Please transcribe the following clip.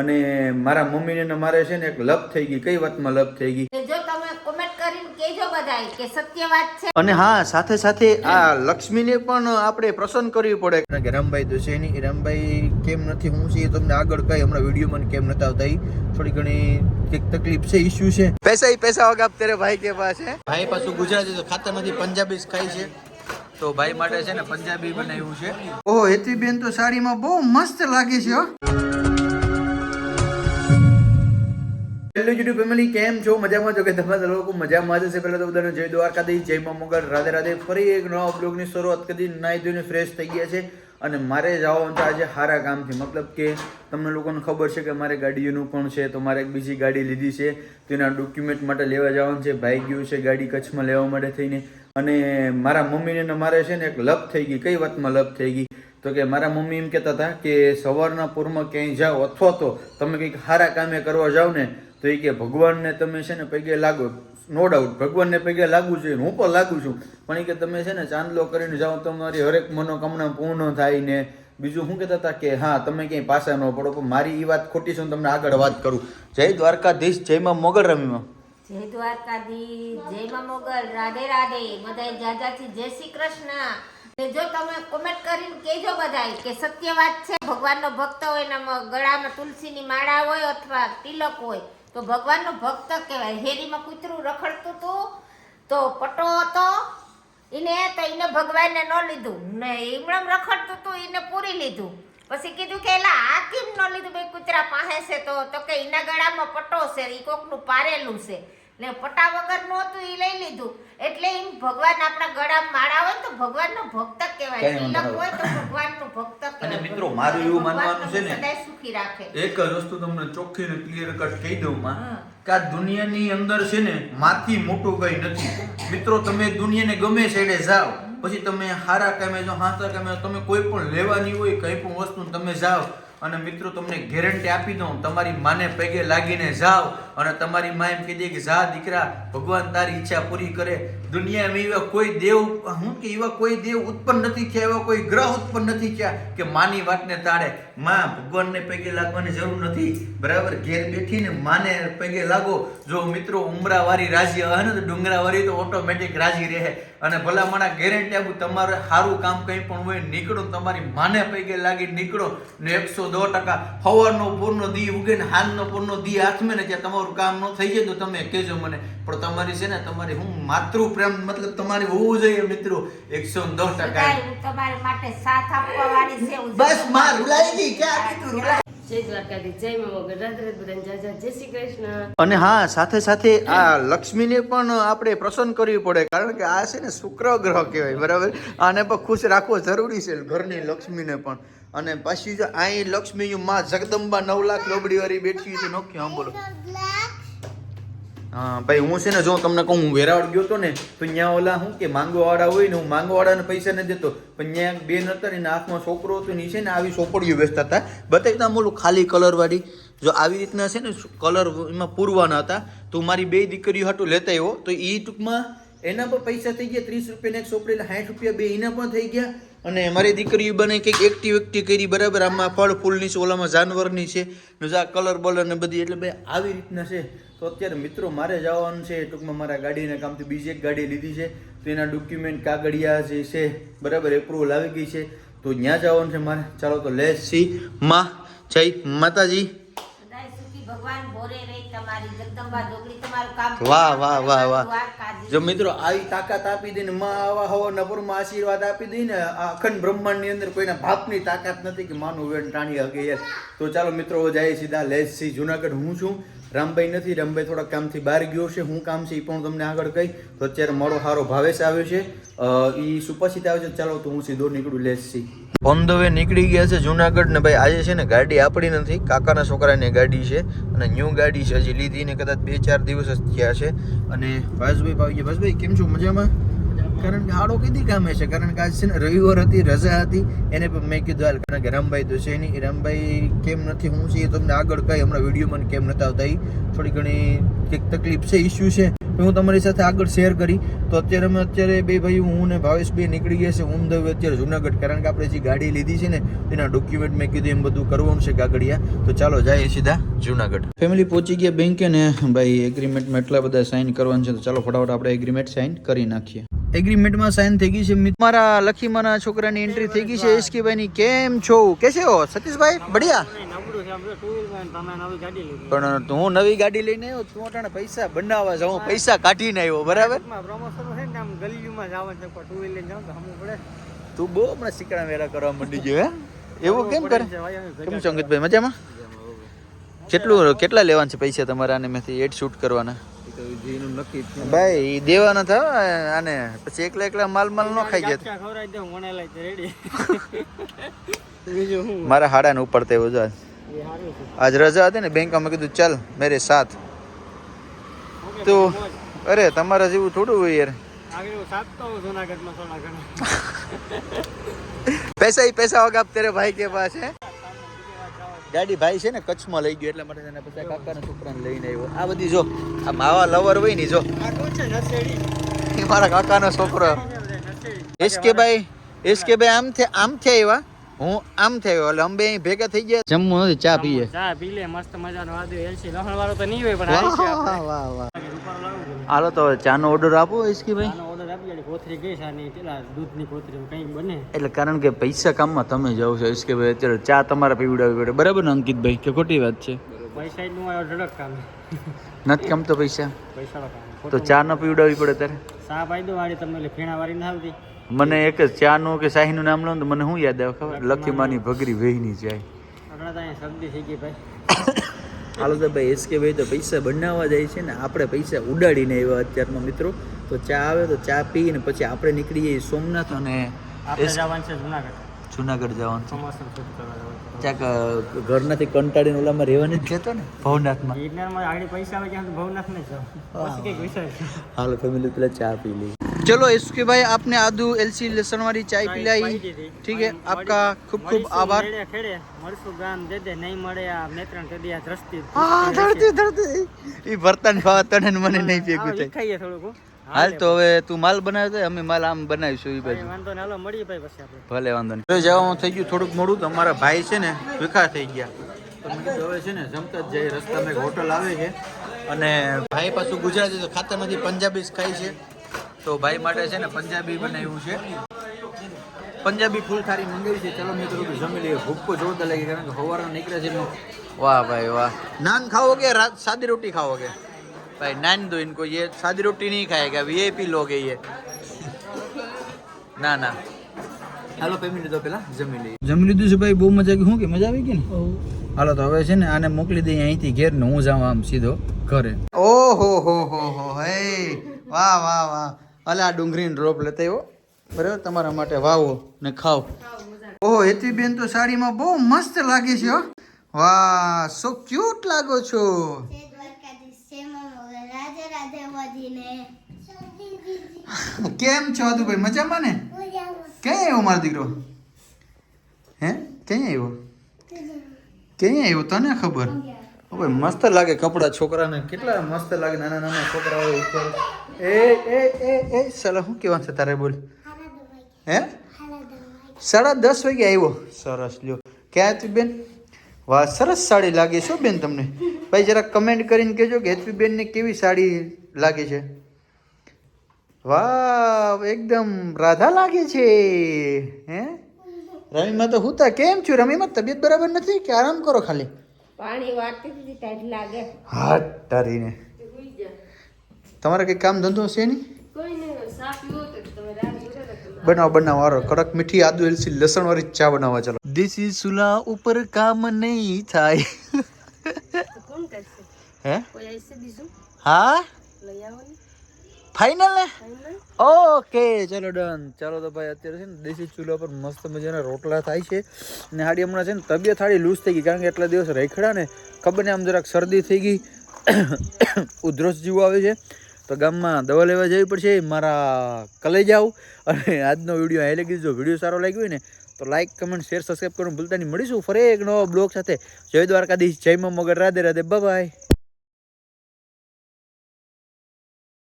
અને મારા મમ્મીને ને મારે છે ને એક લપ થઈ ગઈ. કઈ વાતમાં લપ થઈ ગઈ? જો તમે કોમેન્ટ કરીને કહેજો બધાય કે સત્ય વાત છે. અને હા સાથે સાથે આ લક્ષ્મીને પણ આપણે પ્રસન્ન કરવી પડે. કારણ કે રામભાઈ તો છે નહીં. રામભાઈ કેમ નથી? હું છે તમને આગળ કહી હમણાં વીડિયો મને કેમ નતા આવતા થોડી ઘણી એક તકલીફ છે ઇશ્યુ છે. પૈસા પૈસા વગર તેરે ભાઈ કે પાસે ભાઈ પાછું ગુજરાતી તો ખાતા નથી પંજાબી ખાય છે. તો ભાઈ માટે છે ને પંજાબી બનાવ્યું છે. ઓહો હેતી બેન તો સાડીમાં બહુ મસ્ત લાગે છે હો. હેલો યુટ્યુબ ફેમિલી કેમ છો? મજામાં છો કે તમે લોકો મજામાં જશે પહેલાં તો બધાને જય દ્વારકાધીશ, જય મા મોગલ રાધે રાધે. ફરી એક નવા બ્લોગની શરૂઆત કરી. નાહી ધોઈને ફ્રેશ થઈ ગયા છે. અને મારે જવાનું છે આજે સારા કામથી. મતલબ કે તમને લોકોને ખબર છે કે મારે ગાડીઓનું પણ છે, તો મારે એક બીજી ગાડી લીધી છે. તેના ડોક્યુમેન્ટ માટે લેવા જવાનું છે. ભાઈ ગયું છે ગાડી કચ્છમાં લેવા માટે થઈને. અને મારા મમ્મીને મારે છે ને એક લપ થઈ ગઈ. કઈ વાતમાં લપ થઈ ગઈ? તો કે મારા મમ્મી એમ કહેતા હતા કે સવારના પૂરમાં ક્યાંય જાઓ અથવા તો તમે કંઈક સારા કામે કરવા જાઓ ને તો એ કે ભગવાનને તમે છે ને પગે લાગો. નો ડાઉટ ભગવાનને પગે લાગવું જોઈએ હું પણ લાગુ છું. પણ એ કે તમે છે ને ચાંદલો કરીને જાઓ, તમારી હરેક મનોકામના પૂર્ણ થાય ને બીજું શું કહેતા હતા કે, હા, તમે ક્યાંય પાછા ન પડો. પણ મારી એ વાત ખોટી છે હું તમને આગળ વાત કરું. જય દ્વારકાધીશ, જય માં મોગલ રમીમાં જય દ્વારકાધીશ, જય માં મોગલ, રાધે રાધે, બધાય જાજાથી જય શ્રી કૃષ્ણ. જો તમે કોમેન્ટ કરીને કહેજો બધાય કે સત્ય વાત છે, ભગવાનનો ભક્ત હોય એના ગળામાં તુલસીની માળા હોય અથવા તિલક હોય તો ભગવાનનો ભક્ત કહેવાય. હેરીમાં કૂતરું રખડતું હતું તો પટો હતો એને તો એને ભગવાનને ન લીધું. ને ઈમણમ રખડતું હતું એને પૂરી લીધું. પછી કીધું કે એલા આ કેમ ન લીધું? બે કૂતરા પાસે છે તો તો કે એના ગળામાં પટ્ટો છે એ કોકનું પારેલું છે. ને પટ્ટા વગર નહોતું હતું એ લઈ લીધું. એટલે એમ ભગવાન આપણા ગળામાં માળા હોય તો ભગવાનનો ભક્ત કહેવાય. તિલક હોય તો ભગવાનનું ભક્ત અને મિત્રો, મારું એવું માનવાનું છે ને, એક જ વસ્તુ તમને ચોખ્ખી ને ક્લિયર કટ કહી દઉં માં. કે આ દુનિયાની અંદર છે ને માથી મોટું કઈ નથી મિત્રો તમે દુનિયાને ગમે છેડે જાઓ પછી તમે હારા કામે જો હાથા કામે તમે કોઈ પણ લેવાની હોય કઈ પણ વસ્તુ તમે જાઓ અને મિત્રો, તમને ગેરંટી આપી દઉં, તમારી માને પગે લાગીને જાઓ અને તમારી મા એમ કહી દે કે, જા દીકરા, ભગવાન તારી ઈચ્છા પૂરી કરે. દુનિયામાં એવા કોઈ દેવ, હું કે એવા કોઈ દેવ ઉત્પન્ન નથી થયા, એવા કોઈ ગ્રહ ઉત્પન્ન નથી થયા કે માની વાતને તાળે માં, ભગવાનને પગે લાગવાની જરૂર નથી. બરાબર? ઘેર બેઠીને માને પગે લાગો. જો મિત્રો ઉમરાવારી રાજી આવે ને તો ડુંગરાવારી તો ઓટોમેટિક રાજી રહે. અને ભલા માણા ગેરંટી આપું તમારે સારું કામ કંઈ પણ હોય નીકળો તમારી માને પૈકે લાગી નીકળો ને એકસો દો ટકા હવારનો પૂરનો દી ઉગે ને હાલનો પૂરનો દી હાથમે ને ત્યાં તમારું કામ ન થઈ જાય તો તમે કહેજો મને. પણ તમારી છે ને તમારી હું માતૃ પ્રેમ મતલબ તમારી હોવું જોઈએ મિત્રો. એકસો દસ ટકા. તમારી માટે સાથ આપવા વાળી છે બસમાં રૂલાઈ ગઈ ક્યાં કીધું? રૂલાઈ અને હા સાથે સાથે આ લક્ષ્મીને પણ આપણે પ્રસન્ન કરવી પડે કારણ કે આ છે ને શુક્ર ગ્રહ કહેવાય બરાબર? આને પણ ખુશ રાખવો જરૂરી છે ઘરની લક્ષ્મીને પણ. અને પછી જો અહીં લક્ષ્મી માં જગદંબા નવ લાખ લોબડી વાળી બેઠી છે નોખી સાંભળો બોલો. ભાઈ, હું છે ને જો તમને કહું, હું વેરાવળ ગયો હતો ને, તો ત્યાં ઓલા શું કે માંગવાવાળા હોય ને, હું માંગવાવાળાને પૈસા નથી દેતો. પણ ત્યાં બે નતર ને, એના હાથમાં છોકરો હતો ને છે ને આવી સોપડીઓ વેચતા હતા. બતાવતા બોલું ખાલી કલરવાળી જો આવી રીતના છે ને કલર એમાં પૂરવાના હતા, તો મારી બે દીકરીઓ હાટું લેતા આવ્યો. તો એ ટૂંકમાં એના પર પૈસા થઈ ગયા ત્રીસ રૂપિયાના એક સોપડી, એટલે સાઠ રૂપિયા બે એના પણ થઈ ગયા. અને મારી દીકરી બને કંઈક એક્ટિવ એક્ટિવ કરી, બરાબર? આમાં ફળ ફૂલની છે, ઓલામાં જાનવરની છે આ કલર બલર ને બધી, એટલે ભાઈ આવી રીતના છે. તો અત્યારે મિત્રો મારે જવાનું છે, ટૂંકમાં મારા ગાડીના કામથી બીજી એક ગાડી લીધી છે. તો એના ડોક્યુમેન્ટ કાગળિયા જે છે, બરાબર એપ્રુવલ આવી ગઈ છે. તો ત્યાં જવાનું છે મારે. ચાલો તો લેસ સી માં, જય માતાજી. ભગવાન ભોરે રહી તમારી જગદંબા જોગણી તમારું કામ વાહ વાહ વાહ વાહ. જો મિત્રો આવી તાકાત આપી દઈને માં આવા હવા નપુરમાં આશીર્વાદ આપી દઈને ને અખંડ બ્રહ્માંડની અંદર કોઈના બાપની તાકાત નથી કે માનું વેણ ટાણી હકે યાર. તો ચાલો મિત્રો જાય સીધા લેસથી જુનાગઢ. હું છું રામભાઈ નથી, રામભાઈ થોડા કામથી બહાર ગયો છે, હું કામ છે એ પણ તમને આગળ કહી. તો અત્યારે મારો સારો ભાવેશ આવ્યો છે. એ સુપરસીટ આવ્યો છે. ચાલો તો હું સીધો નીકળું લેસથી ઓન ધ વે નીકળી ગયા છે જુનાગઢ ને ભાઈ, આજે છે ને ગાડી આપણી નથી, કાકાના છોકરાની ગાડી છે અને ન્યૂ ગાડી છે, હજી લીધી ને કદાચ બે ચાર દિવસ જ થયા છે. અને ભાસભાઈ ભાઈ ભાસભાઈ કેમ છો? મજામાં? કારણ કે હાડો કીધી કામે છે? કારણ કે આજ છે ને રવિવાર હતી, રજા હતી, એને પણ મેં કીધું હાલ, કારણ કે રામભાઈ તો છે નહીં. રામભાઈ કેમ નથી, હું છે એ તમને આગળ કહી, હમણાં વીડિયો મને કેમ નતા આવતા થોડી ઘણી કંઈક તકલીફ છે ઇશ્યુ છે, તો હું તમારી સાથે આગળ શેર કરી. તો અત્યારે અમે અત્યારે બે ભાઈ હું ને ભાવેશ બે નીકળી ગયા છે હું દઉં અત્યારે જુનાગઢ. કારણ કે આપણે જે ગાડી લીધી છે ને, એના ડોક્યુમેન્ટ મેં કીધું, એમ બધું કરવાનું છે કાગળિયા તો ચાલો જઈએ સીધા જુનાગઢ. ફેમિલી પહોંચી ગયા બેંકે ને, ભાઈ એગ્રીમેન્ટમાં એટલા બધા સાઇન કરવાનું છે, તો ચાલો ફટાફટ આપણે એગ્રીમેન્ટ સાઇન કરી નાખીએ. એગ્રીમેન્ટમાં સાઇન થઈ ગઈ છે મારા લખીમાના છોકરાની એન્ટ્રી થઈ ગઈ છે એસકે ભાઈની કેમ છો? કેસે હો? સતીશભાઈ બઢિયા? પણ તું નવી ગાડી લઈને આવ્યો તું અટાણે પૈસા બનાવવા જાઉં પૈસા કાઢીને આવ્યો બરાબર? તું બહુ હમણાં શીકડા વેરા કરવા માંડી ગયો હે? એવું કેમ કરે? કેમ છો અંકિતભાઈ મજામાં? કેટલું કેટલા લેવાના છે પૈસા તમારા અને મેથી એડ શૂટ કરવાના. ભાઈ ઈ દેવાના થા આને પછી એકલા એકલા માલ માલ ન ખાઈ ગયા મારા હાડા ને ઉપર તેવું છે આજ રજા હતી ને બેંકમાં કીધું ચાલ મેરે સાથ તો અરે તમારા જેવું થોડું હોય યાર પૈસા ही पैसा होगा अब तेरे भाई के पास है ગાડી ભાઈ છે ને કચ્છમાં લઈ ગયો એટલે માટે તેને પછી કાકાના છોકરાને લઈને આવ્યો. આ બધી જો આ માવા લવર હોય ને જો. એ મારા કાકાનો છોકરો. એસકે ભાઈ એસકે ભાઈ આમ થે આમ થયા આવ્યા? હું આમ થયો એટલે અમે અહીં ભેગા થઈ ગયા. જમવું નથી ચા પીએ. ચા પી લે મસ્ત મજાનો વાદળ એલસી લહણ વાળો તો નહીં હોય પણ વાહ. વાહ વાહ હાલો તો ચાનો ઓર્ડર આપો એસકે ભાઈ. કોથળી ગઈ છે પેલા દૂધની કોથરી કંઈક બને? એટલે કારણ કે પૈસા કામમાં તમે જાઓ છો એસકે ભાઈ અત્યારે ચા તમારે પીવડાવવી પડે. બરાબર ને અંકિતભાઈ? કે ખોટી વાત છે? પૈસા નું ઝડક કામ. નથી કમતો પૈસા? તો ચા ન પીવડાવવી પડે તારે? સા પાઈ વાળી તમને ફીણા વાળી ના આવતી. મને એક જ ચાનું કે શાહીનું નામ લો ને તો મને શું યાદ આવે ખબર? લખીમાની ભગરી વેહીની જાય. હાલો તો ભાઈ એસકે ભાઈ તો પૈસા બનાવવા જાય છે ને આપણે પૈસા ઉડાડીને આવ્યા અત્યારમાં મિત્રો. તો ચા આવે તો ચા પીને પછી આપણે નીકળી જઈએ સોમનાથ અને આપણે જવાનું છે જુનાગઢ જુનાગઢ જવાનું છે ચોમાસું શૂટ કરવા જવાનું છે. ક્યાંક અ, ઘરનાથી કંટાળીને ઓલામાં રહેવાની જ કહેતો ને ભવનાથમાં ગિરનારમાં આગળ પૈસા આવે ત્યાં સુધી ભવનાથ નહીં જાવ પછી કંઈક વિચાર છે. હાલો ફેમિલી પેલા ચા પી ली चलो इसके भाई आपने आदू एलसी लहसुन वाली चाय પાઈ पिलाई દીધી. ठीक है મળી- आपका खूब खूब મળીશું आभार મેળે ખેડે મળશું ગામ દે દે નહીં મળે આ નેત્રણ કરી દે આ દ્રષ્ટિ હા ધરતી ધરતી એ બર્તન ખાવા તને ને મને નહીં ભેગું થાય ખાઈએ થોડુંક હો. હાલ તો હવે તું માલ બનાવ્યો હતો અમે માલ આમ બનાવીશું એ બાજુ. વાંધો ને હાલો મળીએ ભાઈ પછી આપણે. ભલે વાંધો નહીં. જવાનું થઈ ગયું થોડુંક મોડું તો અમારા ભાઈ છે ને વિખા થઈ ગયા. તો મેં હવે છે ને જમતા જ જઈએ રસ્તામાં એક હોટલ આવે છે. અને ભાઈ પાછું ગુજરાતી તો ખાતા નથી પંજાબી જ ખાય છે. તો ભાઈ માટે છે ને પંજાબી બનાવ્યું છે. પંજાબી ફૂલ થારી મંગાવી છે. ચલો મિત્રો જમી લઈએ. ભૂખો જોરદાર લાગી કારણ કે સવારના નીકળે છે વાહ ભાઈ વાહ. નાન ખાવો કે સાદી રોટી ખાવો કે? भाई नान दो इनको ये सादी रोटी नहीं खाएगा वीआईपी लोग है ये ના ના હાલો ફેમિલી તો પેલા જમી લઈએ જમી લીધું છે ભાઈ બહુ મજા આવી શું કે મજા આવી ગઈ ને હાલો તો હવે છે ને આને મોકલી દઈએ અહીંથી ઘેર ને હું જાઉં આમ સીધો ઘરે ઓહો હો હો હો હે વાહ વાહ વાહ અલે આ ડુંગળીનો ડ્રોપ લેતા આવ્યો બરાબર તમારા માટે વાવો ને ખાઓ ઓહો હેતવી બેન તો સાડીમાં બહુ મસ્ત લાગે છે હો વાહ સો ક્યુટ લાગો છો કેમ છો આદુભાઈ મજામાં ને? ક્યાં આવ્યો મારો દીકરો? હે? ક્યાં આવ્યો? ક્યાં આવ્યો? તને ખબર? ભાઈ, મસ્ત લાગે કપડા છોકરાને. કેટલા મસ્ત લાગે નાના નાના છોકરા હોય ઉપર. એ એ એ એ, સલા, શું કહેવાનું છે તારે બોલ? હે? સાડા દસ વાગે આવ્યો. સરસ, લ્યો. ક્યાં હતી બેન? વાહ, સરસ સાડી લાગે છે બેન તમને. ભાઈ જરા કમેન્ટ કરીને કહેજો કે હેતવી બેનને કેવી સાડી લાગે છે? વાહ એકદમ રાધા લાગે છે. હે? રમીમાં તો હુતા કેમ છું? રમીમાં તબિયત બરાબર નથી? કે આરામ કરો ખાલી? પાણી વાટતી હતી ટાઈટ લાગે. હા તારીને. તમારે કઈ કામ ધંધો છે નહીં? બનાવ બનાવ હારો. કડક મીઠી આદુ એલસી લસણ વાળી ચા બનાવવા ચાલો. દેશી ઇઝ સુલા ઉપર કામ નહીં થાય. કોણ કરશે? હે? કોઈ આવશે બીજું? હા? ફાઇનલ ને? ઓકે ચલો ડન ચાલો તો ભાઈ અત્યારે છે ને દેશી ચૂલા પર મસ્ત મજાના રોટલા થાય છે. ને હાડી હમણાં છે ને તબિયત હાડી લૂઝ થઈ ગઈ કારણ કે એટલા દિવસ રેખડા ને ખબર ને આમ જરાક શરદી થઈ ગઈ. ઉધરસ જેવું આવે છે. તો ગામમાં દવા લેવા જવી પડશે મારા કલે જાવ અને આજનો વીડિયો અહીં લગી જો વીડિયો સારો લાગ્યો હોય ને તો લાઈક કમેન્ટ શેર સબસ્ક્રાઈબ કરવાનું ભૂલતા નહીં. મળીશું ફરી એક નવો બ્લોગ સાથે. જય દ્વારકાધીશ જય મા મગર. રાધે રાધે. બાય